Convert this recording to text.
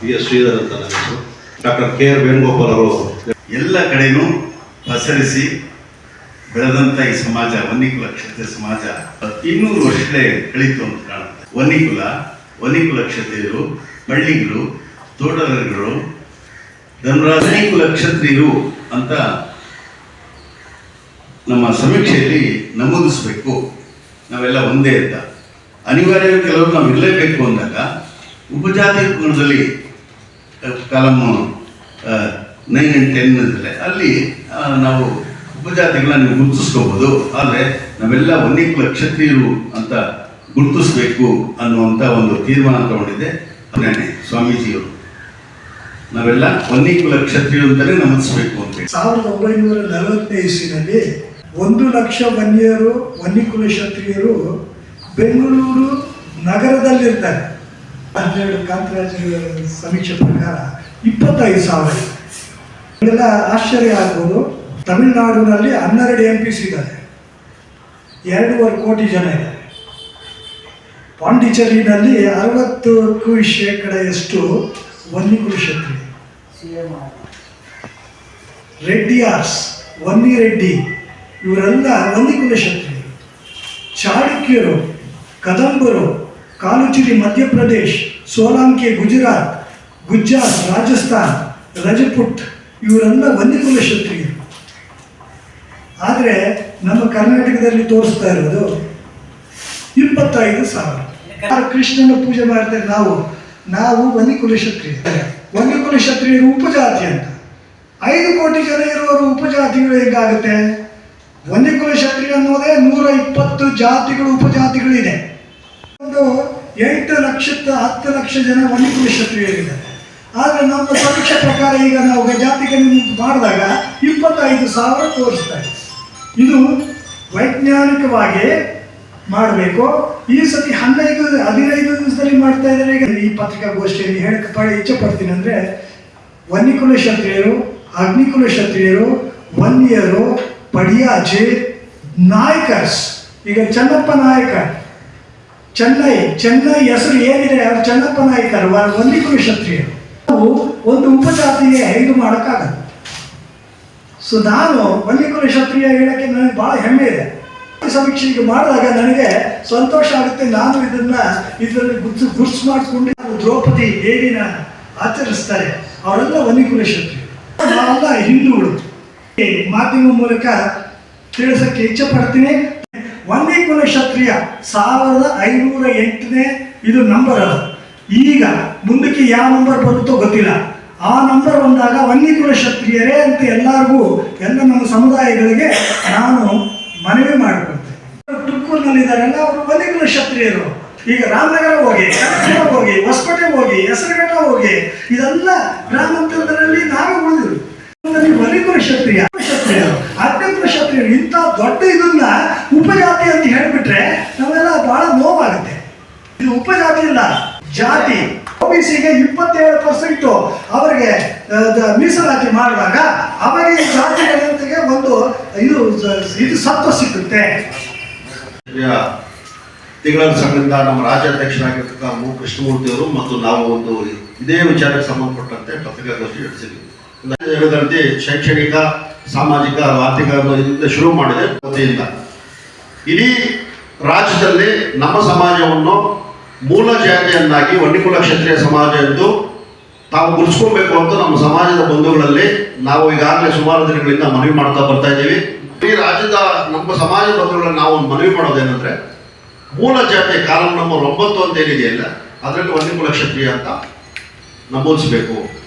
P S Sridhar ಅಂತ ನನ್ನ doctor K R Venugopal ಅವರು. ಎಲ್ಲ ಕಡೆನೂ ಪಸರಿಸಿ ಬೆಳೆದಂಥ ಈ ಸಮಾಜ, ವನ್ನಿಕುಲ ಕ್ಷೇತ್ರ ಸಮಾಜ ಇನ್ನೂರು ವರ್ಷಗಳೇ ಕಳೀತು ಅಂತ ಕಾಣುತ್ತೆ. ವನ್ನಿಕುಲ ವನ್ನಿಕುಲ, ಕ್ಷತ್ರಿಯರು, ಬಳ್ಳಿಗಳು ತೋಟಗಾರರು ಧನರಾಜ ವನ್ನಿಕುಲ ಅಂತ ನಮ್ಮ ಸಮೀಕ್ಷೆಯಲ್ಲಿ ನಮೂದಿಸಬೇಕು. ನಾವೆಲ್ಲ ಒಂದೇ ಅಂತ. ಅನಿವಾರ್ಯ ಕೆಲವರು ನಾವು ಇರಲೇಬೇಕು ಅಂದಾಗ, ಉಪಜಾತಿ ಗುಣದಲ್ಲಿ ಕಾಲಮ್ ನೈನ್ ಆ್ಯಂಡ್ ಟೆನ್ ಅಂದರೆ ಅಲ್ಲಿ ನಾವು ಉಪಜಾತಿಗಳನ್ನ ನೀವು ಗುರುತಿಸ್ಕೋಬೋದು. ಆದರೆ ನಾವೆಲ್ಲ ಒಂದೇ ಕ್ಷತ್ರಿಯರು ಅಂತ ಗುರುತಿಸ್ಬೇಕು ಅನ್ನುವಂಥ ಒಂದು ತೀರ್ಮಾನ ತಗೊಂಡಿದೆ ಅವನೇ ಸ್ವಾಮೀಜಿಯವರು. ನಾವೆಲ್ಲ ಒಂದೇ ಕುಲ ಕ್ಷತ್ರಿಯರು ಅಂತಲೇ ನಮಿಸ್ಬೇಕು ಅಂತ ಸಾವಿರದ ಒಂಬೈನೂರ ನಲವತ್ತನೇ ಇಸ್ವಿನಲ್ಲಿ ಒಂದು ಲಕ್ಷ ವನ್ಯರು, ವನ್ಯಕುಲ ಕ್ಷತ್ರಿಯರು ಬೆಂಗಳೂರು ನಗರದಲ್ಲಿರ್ತಾರೆ. ಹನ್ನೆರಡು ಕಾಂತರಾಜ ಸಮೀಕ್ಷೆ ಪ್ರಕಾರ ಇಪ್ಪತ್ತೈದು ಸಾವಿರ ಇದೆಲ್ಲ ಆಶ್ಚರ್ಯ ಆಗ್ಬೋದು. ತಮಿಳುನಾಡಿನಲ್ಲಿ ಹನ್ನೆರಡು ಎಂ ಪಿ ಸಿ ಇದ್ದಾರೆ. ಎರಡೂವರೆ ಕೋಟಿ ಜನ ಇದ್ದಾರೆ. ಪಾಂಡಿಚೇರಿನಲ್ಲಿ ಅರವತ್ತಕ್ಕೂ ಶೇಕಡೆಯಷ್ಟು ವನ್ಯಕುಲ ರೆಡ್ಡಿ ರೆಡ್ಡಿಯಾರ್ಸ್ ವನ್ನಿ ರೆಡ್ಡಿ ಇವರೆಲ್ಲ ವನ್ನೀಕುಲ ಶತ್ರಿ ಚಾಣಕ್ಯರು, ಕದಂಬರು ಕಾಲುಚಿರಿ ಮಧ್ಯಪ್ರದೇಶ್, ಸೋಲಾಂಕೆ, ಗುಜರಾತ್ ಗುಜರಾತ್, ರಾಜಸ್ಥಾನ್, ರಜಪುಟ್, ಇವರೆಲ್ಲ ಕುಲ ಕ್ಷತ್ರಿಯರು ಆದರೆ ನಮ್ಮ ಕರ್ನಾಟಕದಲ್ಲಿ ತೋರಿಸ್ತಾ ಇರೋದು ಇಪ್ಪತ್ತೈದು ಸಾವಿರ. ಯಾರು ಕೃಷ್ಣನ ಪೂಜೆ ಮಾಡ್ತಾರೆ ನಾವು ನಾವು ವನ್ನಿಕುಲ ಕ್ಷತ್ರಿಯ. ಕುಲ ಕ್ಷತ್ರಿಯರು ಉಪಜಾತಿ ಅಂತ. ಐದು ಕೋಟಿ ಜನ ಇರುವವರು ಉಪಜಾತಿಗಳು ಹೇಗಾಗುತ್ತೆ? ವನ್ಯಕುಲ ಕ್ಷತ್ರಿಯ ಅನ್ನೋದೇ ನೂರ ಇಪ್ಪತ್ತು ಜಾತಿಗಳು, ಉಪಜಾತಿಗಳಿದೆ. ಒಂದು ಎಂಟು ಲಕ್ಷದ ಹತ್ತು ಲಕ್ಷ ಜನ ವನ್ಯಕುಲ ಕ್ಷತ್ರಿಯರಿದ್ದಾರೆ. ಆದರೆ ನಮ್ಮ ಸಮೀಕ್ಷೆ ಪ್ರಕಾರ ಈಗ ನಾವು ಜಾತಿಗೆ ಮಾಡಿದಾಗ ಇಪ್ಪತ್ತೈದು ಸಾವಿರ ತೋರಿಸ್ತಾ ಇದೆ. ಇದು ವೈಜ್ಞಾನಿಕವಾಗಿ ಮಾಡಬೇಕು. ಈ ಸತಿ ಹನ್ನೈದು, ಹದಿನೈದು ದಿವಸದಲ್ಲಿ ಮಾಡ್ತಾ ಇದ್ದಾರೆ. ಈಗ ಈ ಪತ್ರಿಕಾಗೋಷ್ಠಿಯಲ್ಲಿ ಹೇಳಕ್ಕೆ ಇಚ್ಛೆ ಪಡ್ತೀನಿ ಅಂದರೆ ವನ್ಯಕುಲ ಕ್ಷತ್ರಿಯರು, ಅಗ್ನಿಕುಲ ಕ್ಷತ್ರಿಯರು, ವನ್ಯರು, ಪಡಿಯಾಜೆ, ನಾಯಕರ್ಸ್, ಈಗ ಚನ್ನಪ್ಪ ನಾಯಕ ಚೆನ್ನೈ ಚೆನ್ನೈ ಹೆಸರು ಏನಿದೆ ಅವ್ರು ಚೆನ್ನಪ್ಪ ಆಯ್ತಾರೆ ಒಂದಿಬ್ಬರು ಕ್ಷತ್ರಿಯರು ನಾವು ಒಂದು ಉಪಜಾತಿಗೆ ಐದು ಮಾಡೋಕ್ಕಾಗಲ್ಲ. ಸೊ ನಾನು ವನ್ಯಕುಲ ಕ್ಷತ್ರಿಯ ಹೇಳಕ್ಕೆ ನನಗೆ ಭಾಳ ಹೆಮ್ಮೆ ಇದೆ. ಸಮೀಕ್ಷೆಗೆ ಮಾಡಿದಾಗ ನನಗೆ ಸಂತೋಷ ಆಗುತ್ತೆ. ನಾನು ಇದನ್ನ ಇದರಲ್ಲಿ ಗುರ್ತು ಗುರ್ತು ಮಾಡಿಕೊಂಡು ದ್ರೌಪದಿ ದೇವಿನ ಆಚರಿಸ್ತಾರೆ. ಅವರೆಲ್ಲ ವನ್ಯಕುಲ ಕ್ಷತ್ರಿಯರು ನಾವೆಲ್ಲ ಹಿಂದೂಗಳು. ಮಾಧ್ಯಮ ಮೂಲಕ ತಿಳಿಸಕ್ಕೆ ಇಚ್ಛೆ ಪಡ್ತೀನಿ. ವನ್ಯಕುಲ ಕ್ಷತ್ರಿಯ ಸಾವಿರದ ಐನೂರ ಎಂಟನೇ ಇದು ನಂಬರ್ ಅದು. ಈಗ ಮುಂದಕ್ಕೆ ಯಾವ ನಂಬರ್ ಬರುತ್ತೋ ಗೊತ್ತಿಲ್ಲ. ಆ ನಂಬರ್ ಬಂದಾಗ ವನ್ಯಕುಲ ಕ್ಷತ್ರಿಯರೇ ಅಂತ ಎಲ್ಲರಿಗೂ, ಎಲ್ಲ ನಮ್ಮ ಸಮುದಾಯಗಳಿಗೆ ನಾನು ಮನವಿ ಮಾಡಿಕೊಳ್ತೇನೆ. ತುಮಕೂರಿನಲ್ಲಿದ್ದಾರೆಲ್ಲ, ಅವರು ವನ್ಯಕುಲ ಕ್ಷತ್ರಿಯರು. ಈಗ ರಾಮನಗರ ಹೋಗಿ ಹೋಗಿ, ಹೊಸಪೇಟೆ ಹೋಗಿ, ಹೆಸರುಘಟ್ಟ ಹೋಗಿ, ಇದೆಲ್ಲ ಗ್ರಾಮಾಂತರದಲ್ಲಿ ನಾವೇ ಉಳಿದ್ರು ವನ್ಯಕುಲ ಕ್ಷತ್ರಿಯ ಕ್ಷತ್ರಿಯರು ಅತ್ಯಂತ ಕ್ಷತ್ರಿಯರು. ಇಂಥ ದೊಡ್ಡ ಇದನ್ನ ಅಂತ ಹೇಳಿಬಿಟ್ರೆ ನಾವೆಲ್ಲ ಬಹಳ ನೋವಾಗುತ್ತೆ. ಇದು ಉಪಜಾತಿ ಇಲ್ಲ ಜಾತಿ. ಓಬಿಸಿಗೆ ಇಪ್ಪತ್ತೇಳು ಪರ್ಸೆಂಟ್ ಅವರಿಗೆ ಮೀಸಲಾತಿ ಮಾಡಿದಾಗ ಅವರಿಗೆ ಜಾತಿ ಒಂದು, ಇದು ಇದು ಸತ್ವ ಕ್ಷತ್ರಿಯ ತಿಂಗಳ ಸಂಘದಿಂದ ನಮ್ಮ ರಾಜ್ಯಾಧ್ಯಕ್ಷರಾಗಿರ್ತಕ್ಕ ಮು. ಕೃಷ್ಣಮೂರ್ತಿ ಅವರು ಮತ್ತು ನಾವು ಒಂದು ಇದೇ ವಿಚಾರಕ್ಕೆ ಸಂಬಂಧಪಟ್ಟಂತೆ ಪತ್ರಿಕಾಗೋಷ್ಠಿ ನಡೆಸಿದ್ವಿ. ಹೇಳಿದಂತೆ ಶೈಕ್ಷಣಿಕ, ಸಾಮಾಜಿಕ, ಆರ್ಥಿಕ ಇದರಿಂದ ಶುರು ಮಾಡಿದೆ. ವತಿಯಿಂದ ಇಡೀ ರಾಜ್ಯದಲ್ಲಿ ನಮ್ಮ ಸಮಾಜವನ್ನು ಮೂಲ ಜಾತಿಯನ್ನಾಗಿ ವಂಡಿಕುಲ ಕ್ಷತ್ರಿಯ ಸಮಾಜ ಎಂದು ತಾವು ಗುರುಸ್ಕೋಬೇಕು ಅಂತ ನಮ್ಮ ಸಮಾಜದ ಬಂಧುಗಳಲ್ಲಿ ನಾವು ಈಗಾಗಲೇ ಸುಮಾರು ದಿನಗಳಿಂದ ಮನವಿ ಮಾಡ್ತಾ ಬರ್ತಾ ಇದ್ದೀವಿ. ಈ ರಾಜ್ಯದ ನಮ್ಮ ಸಮಾಜ ಬಂಧುಗಳಲ್ಲಿ ನಾವು ಒಂದು ಮನವಿ ಮಾಡೋದೇನೆಂದ್ರೆ, ಮೂಲ ಜಾತಿಯ ಕಾಲಂ ನಂಬರ್ ಒಂಬತ್ತು ಅಂತ ಏನಿದೆಯಲ್ಲ, ಅದರಲ್ಲಿ ವಂಡಿಕುಲ ಕ್ಷತ್ರಿಯ ಅಂತ ನಮೂದಿಸಬೇಕು.